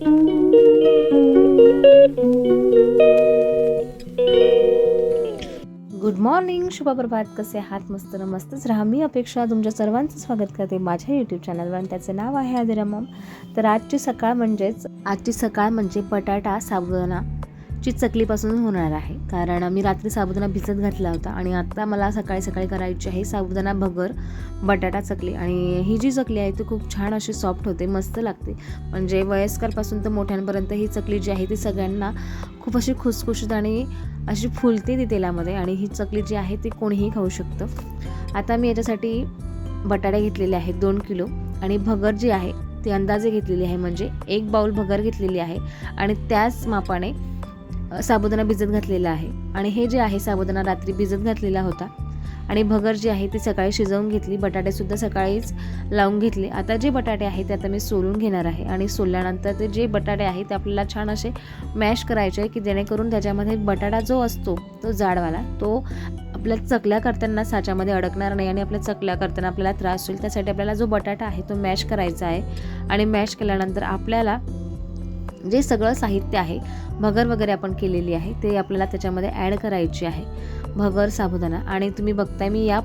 Good morning शुभप्रभात. कसे आहात? मस्त मस्तच राहा. मी अपेक्षा तुमच्या सर्वांचं स्वागत करते माझ्या यूट्यूब चॅनलवर आणि त्याचं नाव आहे आदिरामम. तर आजची सकाळ म्हणजेच आजची सकाळ म्हणजे बटाटा साबुदाणा. ची चकलीपासून होणार आहे. कारण मी रात्री साबुदाणा भिजत घातला होता आणि आत्ता मला सकाळी सकाळी करायची आहे साबुदाणा भगर बटाटा चकली. आणि ही जी चकली आहे ती खूप छान अशी सॉफ्ट होते मस्त लागते. म्हणजे वयस्करपासून तर मोठ्यांपर्यंत ही चकली जी आहे ती सगळ्यांना खूप अशी खुसखुशीत आणि अशी फुलते ती तेलामध्ये. आणि ही चकली जी आहे ती कोणीही खाऊ शकतं. आता मी याच्यासाठी बटाटे घेतलेले आहेत दोन किलो. आणि भगर जी आहे ती अंदाजे घेतलेली आहे म्हणजे एक बाउल भगर घेतलेली आहे. आणि त्याच मापाने साबुदाणा भिजत घातलेला आहे. आणि हे जे आहे साबुदाणा रात्री भिजत घातलेला होता. आणि भगर जी आहे ती सकाळी शिजवून घेतली. बटाटेसुद्धा सकाळीच लावून घेतले. आता जे बटाटे आहे ते आता मी सोलून घेणार आहे. आणि सोलल्यानंतर ते जे बटाटे आहे ते आपल्याला छान असे मॅश करायचे आहे की जेणेकरून त्याच्यामध्ये बटाटा जो असतो तो जाडवाला तो आपल्या चकल्या करताना साच्यामध्ये अडकणार नाही आणि आपल्या चकल्या करताना आपल्याला त्रास होईल. त्यासाठी आपल्याला जो बटाटा आहे तो मॅश करायचा आहे. आणि मॅश केल्यानंतर आपल्याला जे सगळं साहित्य आहे भगर वगैरे आपण केलेली आहे ते आपल्याला त्याच्यामध्ये ॲड करायची आहे. भगर साबुदाणा आणि तुम्ही बघताय मी या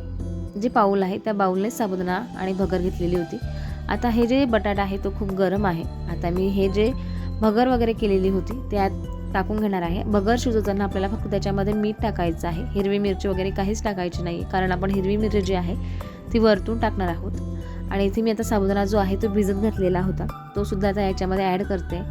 जे पाऊल आहे त्या बाऊलने साबुदाणा आणि भगर घेतलेली होती. आता हे जे बटाटा आहे तो खूप गरम आहे. आता मी हे जे भगर वगैरे केलेली होती त्यात टाकून घेणार आहे. भगर शिजवताना आपल्याला फक्त त्याच्यामध्ये मीठ टाकायचं आहे. हिरवी मिरची वगैरे काहीच टाकायची नाही कारण आपण हिरवी मिरची जी आहे ती वरतून टाकणार आहोत. आणि इथे मी आता साबुदाणा जो आहे तो भिजत घातलेला होता. तो सुद्धा आता याच्यामध्ये ॲड करते.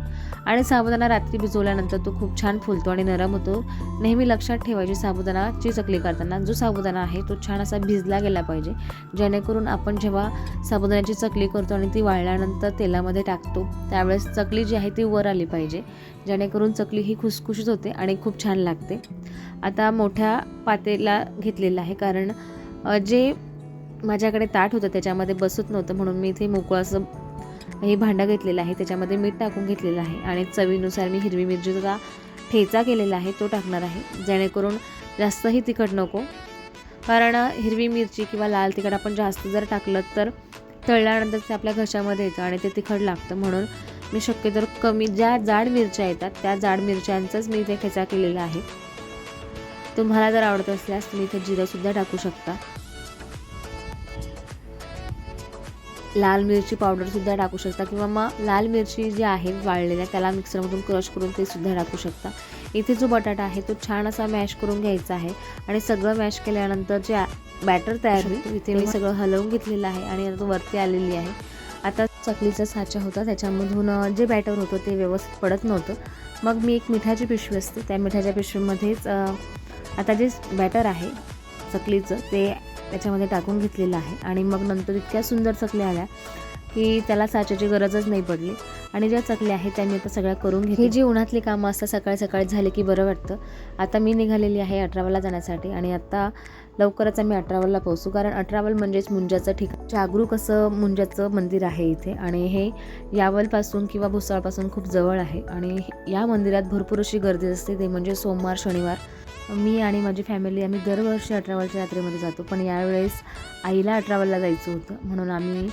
आणि साबुदाणा रात्री भिजवल्यानंतर तो खूप छान फुलतो आणि नरम होतो. नेहमी लक्षात ठेवायची साबुदाणाची चकली करताना. जो साबुदाणा आहे तो छान असा भिजला गेला पाहिजे. जेणेकरून आपण जेव्हा साबुदाण्याची चकली करतो आणि ती वाळल्यानंतर तेलामध्ये टाकतो त्यावेळेस चकली जी आहे ती वर आली पाहिजे. जेणेकरून चकली ही खुसखुशीत होते आणि खूप छान लागते. आता मोठ्या पातेला घेतलेला आहे कारण जे माझ्याकडे ताट होतं त्याच्यामध्ये बसत नव्हतं म्हणून मी इथे मोकळं असं हे भांडं घेतलेलं आहे. त्याच्यामध्ये मीठ टाकून घेतलेलं आहे आणि चवीनुसार मी हिरवी मिरचीचा ठेचा केलेला आहे तो टाकणार आहे. जेणेकरून जास्तही तिखट नको. कारण हिरवी मिरची किंवा लाल तिखट आपण जास्त जर टाकलं तर तळल्यानंतर ते आपल्या घशामध्ये येतं आणि ते तिखट लागतं. म्हणून मी शक्यतो कमी ज्या जाड मिरच्या येतात त्या जाड मिरच्यांचाच मी इथे ठेचा केलेला आहे. तुम्हाला जर आवडत असल्यास तुम्ही इथे जिरंसुद्धा टाकू शकता. लाल मिरची पावडरसुद्धा टाकू शकता किंवा मग लाल मिरची जी आहे वाळलेल्या त्याला मिक्सरमधून क्रश करून ते सुद्धा टाकू शकता. इथे जो बटाटा आहे तो छान असा मॅश करून घ्यायचा आहे आणि सगळं मॅश केल्यानंतर जे बॅटर तयार होईल इथे मी सगळं हलवून घेतलेलं आहे आणि आता तो वरती आलेली आहे. आता चकलीचा साचा होता त्याच्यामधून जे बॅटर होतं ते व्यवस्थित पडत नव्हतं. मग मी एक मिठाची पिशवी असते त्या मिठाच्या पिशवीमध्येच आता जे बॅटर आहे चकलीचं ते त्याच्यामध्ये टाकून घेतलेलं आहे. आणि मग नंतर इतक्या सुंदर चकल्या आल्या की त्याला साच्याची गरजच नाही पडली. आणि ज्या चकल्या आहेत त्या मी आता सगळ्या करून घेतली जी उन्हातली कामं असतात सकाळी सकाळी झाले की बरं वाटतं. आता मी निघालेली आहे अठरावाला जाण्यासाठी आणि आता लवकरच आम्ही अठरावाला पोहोचू. कारण अठरावल म्हणजेच मुंजाचं ठिकाण. जागरूक असं मुंजाचं मंदिर आहे इथे. आणि हे यावलपासून किंवा भुसाळपासून खूप जवळ आहे. आणि या मंदिरात भरपूर अशी गर्दी असते. ते म्हणजे सोमवार शनिवार मी आणि माझी फॅमिली आम्ही दरवर्षी अठरावलच्या यात्रेमध्ये जातो पण यावेळेस आईला अठरावलला जायचं होतं. म्हणून आम्ही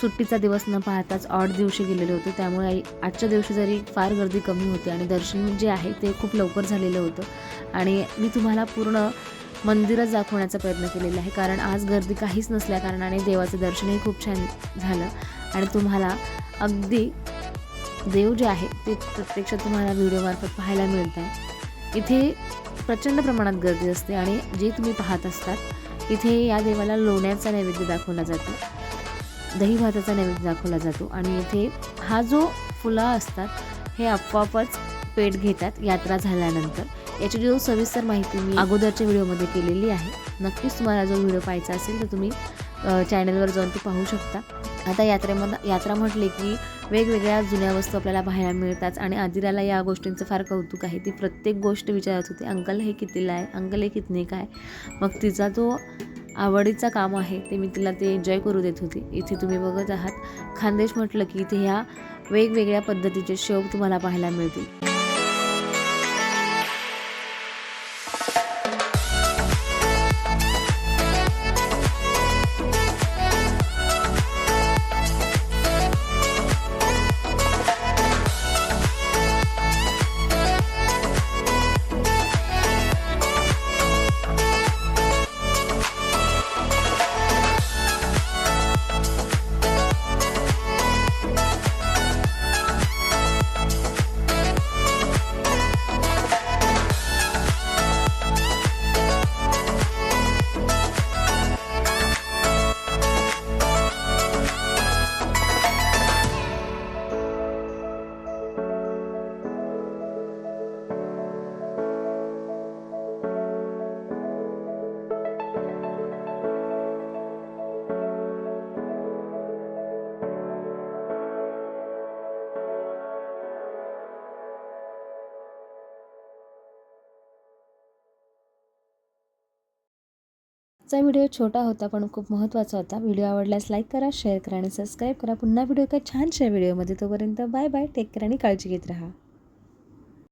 सुट्टीचा दिवस न पाहताच आठ दिवशी गेलेलो होतो. त्यामुळे आई आजच्या दिवशी जरी फार गर्दी कमी होती आणि दर्शन जे आहे ते खूप लवकर झालेलं होतं. आणि मी तुम्हाला पूर्ण मंदिरच दाखवण्याचा प्रयत्न केलेला आहे कारण आज गर्दी काहीच नसल्या कारणाने देवाचं दर्शनही खूप छान झालं. आणि तुम्हाला अगदी देव जे आहे ते प्रत्यक्षात तुम्हाला व्हिडिओमार्फत पाहायला मिळत आहे. इथे प्रचंड प्रमाणात गर्दी असते आणि जे तुम्ही पाहत असतात इथे या देवाला लोण्याचा नैवेद्य दाखवला जातो दही भाताचा नैवेद्य दाखवला जातो आणि इथे हा जो फुला असतात हे आपोआपच पेट घेतात यात्रा झाल्यानंतर. याची जो सविस्तर माहिती मी अगोदरच्या व्हिडिओमध्ये केलेली आहे. नक्कीच तुम्हाला जो व्हिडिओ पाहायचा असेल तर तुम्ही चॅनलवर जाऊन ते पाहू शकता. आता यात्रेमध्ये यात्रा म्हटली की वेगवेगळ्या जुन्या वस्तू आपल्याला पाहायला मिळतात आणि आदिराला या गोष्टींचं फार कौतुक आहे. ती प्रत्येक गोष्ट विचारत होती अंकल हे कितीला आहे? अंकल हे कितने काय मग तिचा जो आवडीचा काम आहे ते मी तिला ते एन्जॉय करू देत होते. इथे तुम्ही बघत आहात खानदेश म्हटलं की इथे ह्या वेगवेगळ्या पद्धतीचे शेव तुम्हाला पाहायला मिळतील. आजचा व्हिडिओ छोटा होता पण खूप महत्त्वाचा होता. व्हिडिओ आवडल्यास लाईक करा शेअर करा आणि सबस्क्राईब करा. पुन्हा व्हिडिओ एका छानशा व्हिडिओमध्ये. तोपर्यंत बाय बाय टेक केअर आणि काळजी घेत राहा.